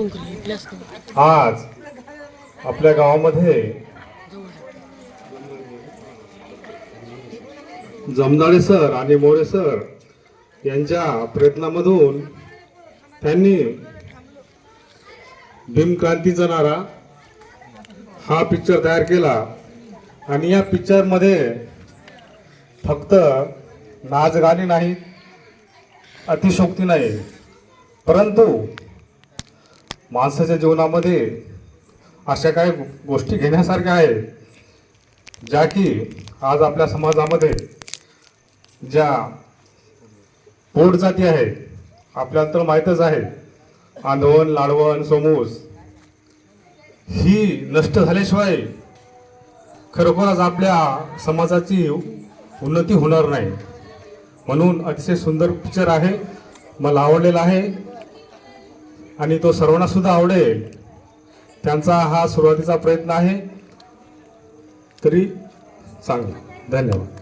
आज आपल्या गावामध्ये जमदाडे सर आणि मोरे सर यांच्या प्रयत्नामधून त्यांनी भीमक्रांतीचा नारा हा पिक्चर तयार केला. आणि या पिक्चरमध्ये फक्त नाच गाणी नाही अतिशोक्ती नाही. परंतु माणसाच्या जीवनामध्ये अशा काही गोष्टी घेण्यासारख्या आहेत ज्या की आज आपल्या समाजामध्ये ज्या पोट जाती आहेत आपल्याला तर माहीतच आहे आंदोलन लाडवण सोमूस ही नष्ट झाल्याशिवाय खरोखरच आपल्या समाजाची उन्नती होणार नाही. म्हणून अतिशय सुंदर पिक्चर आहे मला आवडलेला आहे. आणि तो सर्वांना सुद्धा आवडेल. त्यांचा हा सुरुवातीचा प्रयत्न आहे. तरी चांगला. धन्यवाद.